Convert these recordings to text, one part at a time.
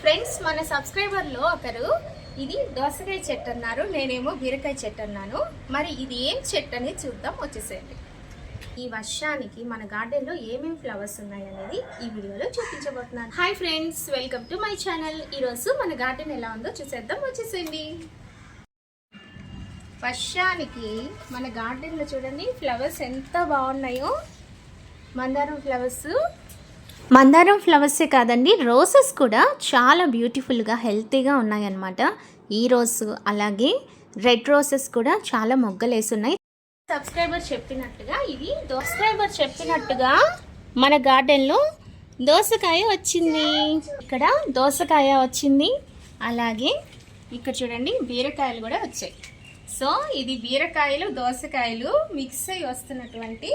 Friends మన సబ్స్క్రైబర్లో ఒకరు ఇది దోసకాయ చెట్టు అన్నారు. నేనేమో బీరకాయ చెట్టు అన్నాను. మరి ఇది ఏం చెట్టు అనేది చూద్దాం. వచ్చేసేయండి. ఈ వర్షానికి మన గార్డెన్లో ఏమేమి ఫ్లవర్స్ ఉన్నాయి అనేది ఈ వీడియోలో చూపించబోతున్నాను. Hi friends welcome to my channel. ఈరోజు మన గార్డెన్ ఎలా ఉందో చూసేద్దాం. వచ్చేసేయండి. వర్షానికి మన గార్డెన్లో చూడండి ఫ్లవర్స్ ఎంత బాగున్నాయో. మందారం ఫ్లవర్స్ మందారం ఫ్లవర్సే కాదండి రోసెస్ కూడా చాలా బ్యూటిఫుల్గా హెల్తీగా ఉన్నాయన్నమాట. ఈ రోజు అలాగే రెడ్ రోసెస్ కూడా చాలా మొగ్గలేసి ఉన్నాయి సబ్స్క్రైబర్ చెప్పినట్టుగా ఇది సబ్స్క్రైబర్ చెప్పినట్టుగా మన గార్డెన్లో దోసకాయ వచ్చింది. ఇక్కడ దోసకాయ వచ్చింది. అలాగే ఇక్కడ చూడండి బీరకాయలు కూడా వచ్చాయి. సో ఇది బీరకాయలు దోసకాయలు మిక్స్ అయి వస్తున్నటువంటి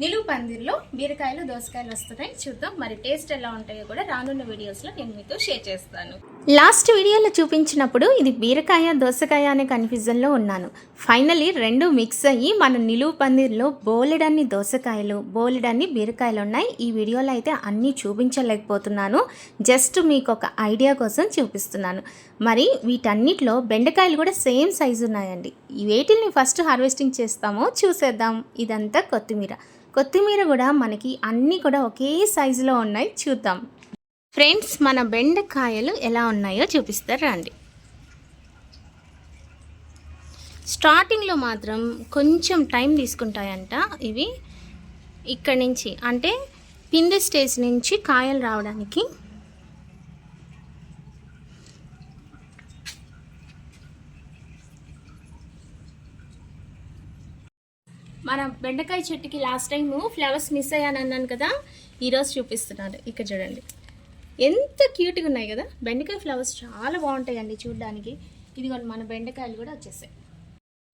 నిలువు పందిర్లో బీరకాయలు దోసకాయలు వస్తున్నాయి. చూద్దాం మరి టేస్ట్ ఎలా ఉంటాయో కూడా రానున్న వీడియోస్లో నేను మీతో షేర్ చేస్తాను. లాస్ట్ వీడియోలో చూపించినప్పుడు ఇది బీరకాయ దోసకాయ అనే కన్ఫ్యూజన్లో ఉన్నాను. ఫైనలీ రెండు మిక్స్ అయ్యి మన నిలువు పందిర్లో బోలెడన్ని దోసకాయలు బోలెడన్ని బీరకాయలు ఉన్నాయి. ఈ వీడియోలో అయితే అన్నీ చూపించలేకపోతున్నాను. జస్ట్ మీకు ఒక ఐడియా కోసం చూపిస్తున్నాను. మరి వీటన్నిటిలో బెండకాయలు కూడా సేమ్ సైజు ఉన్నాయండి. వేటిల్ని ఫస్ట్ హార్వెస్టింగ్ చేస్తామో చూసేద్దాం. ఇదంతా కొత్తిమీర. కొత్తిమీర కూడా మనకి అన్నీ కూడా ఒకే సైజులో ఉన్నాయి. చూద్దాం. ఫ్రెండ్స్ మన బెండకాయలు ఎలా ఉన్నాయో చూపిస్తారు రండి. స్టార్టింగ్లో మాత్రం కొంచెం టైం తీసుకుంటాయంట ఇవి. ఇక్కడి నుంచి అంటే పిందె స్టేజ్ నుంచి కాయలు రావడానికి మన బెండకాయ చెట్టుకి లాస్ట్ టైం ఫ్లవర్స్ మిస్ అయ్యాను అన్నాను కదా ఈరోజు చూపిస్తున్నారు ఇక్కడ చూడండి. ఎంత క్యూట్గా ఉన్నాయి కదా. బెండకాయ ఫ్లవర్స్ చాలా బాగుంటాయండి చూడడానికి. ఇదిగోండి మన బెండకాయలు కూడా వచ్చేసాయి.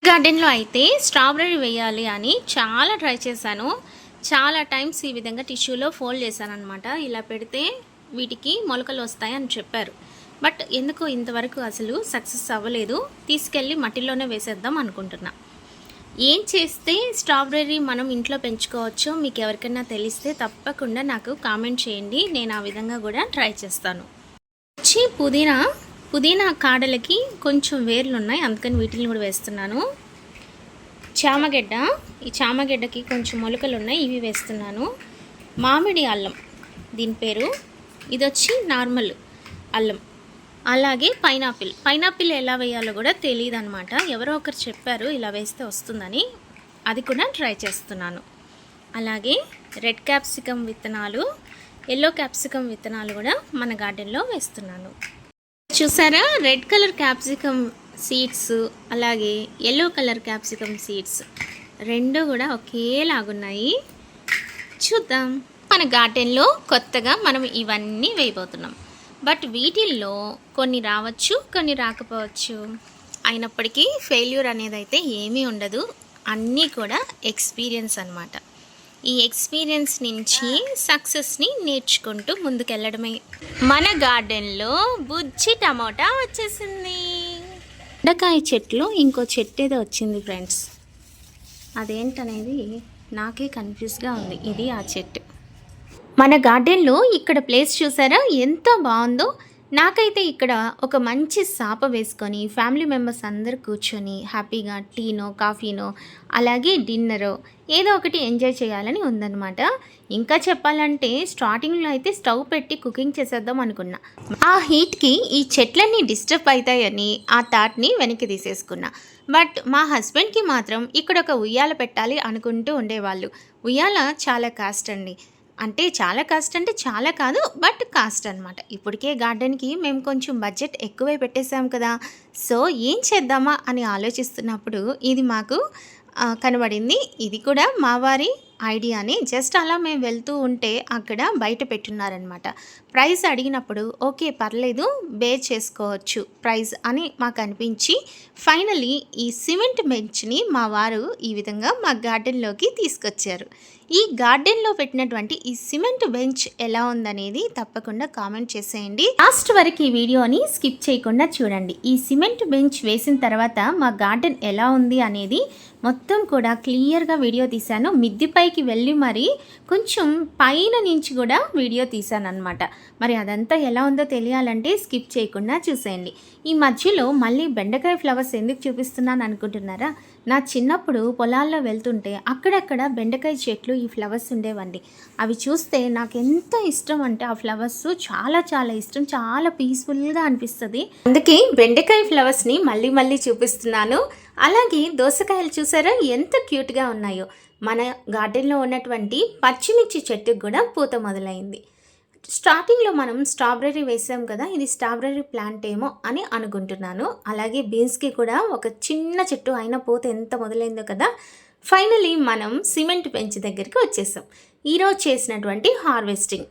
గార్డెన్లో అయితే స్ట్రాబెర్రీ వేయాలి అని చాలా ట్రై చేశాను. చాలా టైమ్స్ ఈ విధంగా టిష్యూలో ఫోల్డ్ చేశాను అనమాట ఇలా పెడితే వీటికి మొలకలు వస్తాయి అని చెప్పారు. బట్ ఎందుకో ఇంతవరకు అసలు సక్సెస్ అవ్వలేదు. తీసుకెళ్ళి మట్టిలోనే వేసేద్దాం అనుకుంటున్నా. ఏం చేస్తే స్ట్రాబెర్రీ మనం ఇంట్లో పెంచుకోవచ్చో మీకు ఎవరికైనా తెలిస్తే తప్పకుండా నాకు కామెంట్ చేయండి. నేను ఆ విధంగా కూడా ట్రై చేస్తాను. వచ్చి పుదీనా పుదీనా కాడలకి కొంచెం వేర్లు ఉన్నాయి అందుకని వీటిని కూడా వేస్తున్నాను. చామగడ్డ ఈ చామగడ్డకి కొంచెం మొలకలు ఉన్నాయి ఇవి వేస్తున్నాను. మామిడి అల్లం దీని పేరు. ఇది వచ్చి నార్మల్ అల్లం. అలాగే పైనాపిల్. పైనాపిల్ ఎలా వేయాలో కూడా తెలియదు అనమాట ఎవరో ఒకరు చెప్పారు ఇలా వేస్తే వస్తుందని. అది కూడా ట్రై చేస్తున్నాను. అలాగే రెడ్ క్యాప్సికమ్ విత్తనాలు ఎల్లో క్యాప్సికమ్ విత్తనాలు కూడా మన గార్డెన్లో వేస్తున్నాను. చూసారా? రెడ్ కలర్ క్యాప్సికమ్ సీడ్స్ అలాగే ఎల్లో కలర్ క్యాప్సికమ్ సీడ్స్ రెండు కూడా ఒకేలాగున్నాయి. చూద్దాం. మన గార్డెన్లో కొత్తగా మనం ఇవన్నీ వేయబోతున్నాం. బట్ వీటిల్లో కొన్ని రావచ్చు కొన్ని రాకపోవచ్చు. అయినప్పటికీ ఫెయిల్యూర్ అనేది అయితే ఏమీ ఉండదు. అన్నీ కూడా ఎక్స్పీరియన్స్ అనమాట ఈ ఎక్స్పీరియన్స్ నుంచి సక్సెస్ని నేర్చుకుంటూ ముందుకెళ్ళడమే. మన గార్డెన్లో బుజ్జి టమోటా వచ్చేసింది. బెండకాయ చెట్లు ఇంకో చెట్టు ఏదో వచ్చింది ఫ్రెండ్స్. అదేంటనేది నాకే కన్ఫ్యూజ్గా ఉంది. ఇది ఆ చెట్టు. మన గార్డెన్లో ఇక్కడ ప్లేస్ చూసారా? ఎంత బాగుందో. నాకైతే ఇక్కడ ఒక మంచి సాప వేసుకొని ఫ్యామిలీ మెంబర్స్ అందరు కూర్చొని హ్యాపీగా టీనో కాఫీనో అలాగే డిన్నరో ఏదో ఒకటి ఎంజాయ్ చేయాలని ఉందన్నమాట. ఇంకా చెప్పాలంటే స్టార్టింగ్లో అయితే స్టవ్ పెట్టి కుకింగ్ చేసేద్దాం అనుకున్నా. ఆ హీట్కి ఈ చెట్లన్నీ డిస్టర్బ్ అవుతాయని ఆ థాట్ని వెనక్కి తీసేసుకున్నా. బట్ మా హస్బెండ్కి మాత్రం ఇక్కడ ఒక ఉయ్యాల పెట్టాలి అనుకుంటూ ఉండేవాళ్ళు. ఉయ్యాల చాలా కాస్ట్ అండి. అంటే చాలా కాస్ట్ అంటే చాలా కాదు బట్ కాస్ట్ అనమాట ఇప్పటికే గార్డెన్కి మేము కొంచెం బడ్జెట్ ఎక్కువే పెట్టేశాం కదా. సో ఏం చేద్దామా అని ఆలోచిస్తున్నప్పుడు ఇది మాకు కనబడింది. ఇది కూడా మా వారి ఐడియాని. జస్ట్ అలా మేము వెళ్తూ ఉంటే అక్కడ బయట పెట్టున్నారనమాట ప్రైస్ అడిగినప్పుడు ఓకే పర్లేదు బేర్ చేసుకోవచ్చు ప్రైస్ అని మాకు అనిపించి ఫైనలీ ఈ సిమెంట్ బెంచ్ని మా వారు ఈ విధంగా మా గార్డెన్లోకి తీసుకొచ్చారు. ఈ గార్డెన్లో పెట్టినటువంటి ఈ సిమెంట్ బెంచ్ ఎలా ఉందనేది తప్పకుండా కామెంట్ చేసేయండి. లాస్ట్ వరకు ఈ వీడియోని స్కిప్ చేయకుండా చూడండి. ఈ సిమెంట్ బెంచ్ వేసిన తర్వాత మా గార్డెన్ ఎలా ఉంది అనేది మొత్తం కూడా క్లియర్గా వీడియో తీశాను. మిద్దిపైకి వెళ్ళి మరి కొంచెం పైన నుంచి కూడా వీడియో తీశాను అనమాట మరి అదంతా ఎలా ఉందో తెలియాలంటే స్కిప్ చేయకుండా చూసేయండి. ఈ మధ్యలో మళ్ళీ బెండకాయ ఫ్లవర్స్ ఎందుకు చూపిస్తున్నాను అనుకుంటున్నారా? నా చిన్నప్పుడు పొలాల్లో వెళ్తుంటే అక్కడక్కడ బెండకాయ చెట్లు ఈ ఫ్లవర్స్ ఉండేవండి. అవి చూస్తే నాకు ఎంత ఇష్టం అంటే ఆ ఫ్లవర్స్ చాలా చాలా ఇష్టం చాలా పీస్ఫుల్గా అనిపిస్తుంది. అందుకే బెండకాయ ఫ్లవర్స్ని మళ్ళీ మళ్ళీ చూపిస్తున్నాను. అలాగే దోసకాయలు చూసారా? ఎంత క్యూట్గా ఉన్నాయో. మన గార్డెన్లో ఉన్నటువంటి పచ్చిమిర్చి చెట్టుకు కూడా పూత మొదలైంది. స్టార్టింగ్లో మనం స్ట్రాబెర్రీ వేసాం కదా ఇది స్ట్రాబెర్రీ ప్లాంట్ ఏమో అని అనుకుంటున్నాను. అలాగే బీన్స్కి కూడా ఒక చిన్న చెట్టు అయిన పోతే ఎంత మొదలైందో కదా ఫైనలీ మనం సిమెంట్ బెంచ్ దగ్గరికి వచ్చేసాం. ఈరోజు చేసినటువంటి హార్వెస్టింగ్.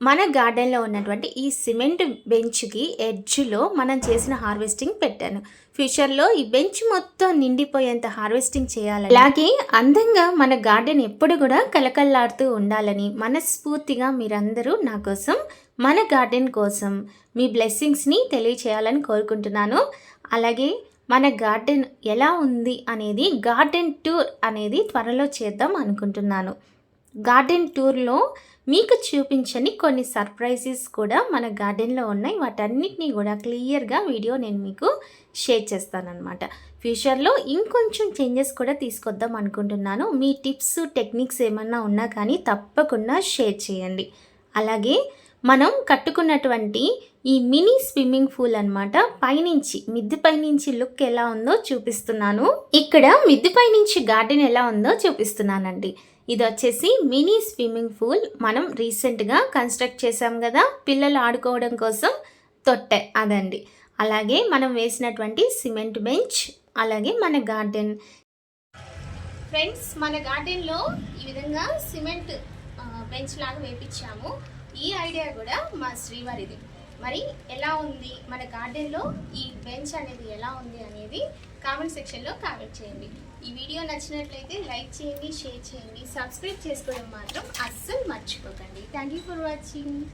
మన గార్డెన్లో ఉన్నటువంటి ఈ సిమెంట్ బెంచ్కి ఎడ్జ్లో మనం చేసిన హార్వెస్టింగ్ పెట్టాను. ఫ్యూచర్లో ఈ బెంచ్ మొత్తం నిండిపోయేంత హార్వెస్టింగ్ చేయాలని. అలాగే అందంగా మన గార్డెన్ ఎప్పుడు కూడా కలకల్లాడుతూ ఉండాలని మనస్ఫూర్తిగా మీరందరూ నా కోసం మన గార్డెన్ కోసం మీ బ్లెస్సింగ్స్ని తెలియచేయాలని కోరుకుంటున్నాను. అలాగే మన గార్డెన్ ఎలా ఉంది అనేది గార్డెన్ టూర్ అనేది త్వరలో చేద్దాం అనుకుంటున్నాను. గార్డెన్ టూర్లో మీకు చూపించని కొన్ని సర్ప్రైజెస్ కూడా మన గార్డెన్లో ఉన్నాయి. వాటన్నిటిని కూడా క్లియర్గా వీడియో నేను మీకు షేర్ చేస్తానన్నమాట. ఫ్యూచర్లో ఇంకొంచెం చేంజెస్ కూడా తీసుకొద్దాం అనుకుంటున్నాను. మీ టిప్స్ టెక్నిక్స్ ఏమన్నా ఉన్నా కానీ తప్పకుండా షేర్ చేయండి. అలాగే మనం కట్టుకున్నటువంటి ఈ మినీ స్విమ్మింగ్ పూల్ అనమాట పైనుంచి మిద్దె పైనుంచి లుక్ ఎలా ఉందో చూపిస్తున్నాను. ఇక్కడ మిద్దె పైనుంచి గార్డెన్ ఎలా ఉందో చూపిస్తున్నానండి. ఇది వచ్చేసి మినీ స్విమ్మింగ్ పూల్ మనం రీసెంట్గా కన్స్ట్రక్ట్ చేసాం కదా. పిల్లలు ఆడుకోవడం కోసం తొట్టె అదండి. అలాగే మనం వేసినటువంటి సిమెంట్ బెంచ్ అలాగే మన గార్డెన్. ఫ్రెండ్స్ మన గార్డెన్లో ఈ విధంగా సిమెంట్ బెంచ్ లాగా వేపించాము ఈ ఐడియా కూడా మా శ్రీవారిది. మరి ఎలా ఉంది మన గార్డెన్లో ఈ బెంచ్ అనేది ఎలా ఉంది అనేది కామెంట్ సెక్షన్లో కామెంట్ చేయండి. ఈ వీడియో నచ్చినట్లయితే లైక్ చేయండి షేర్ చేయండి సబ్స్క్రైబ్ చేసుకోవడం మాత్రం అస్సలు మర్చిపోకండి. Thank you for watching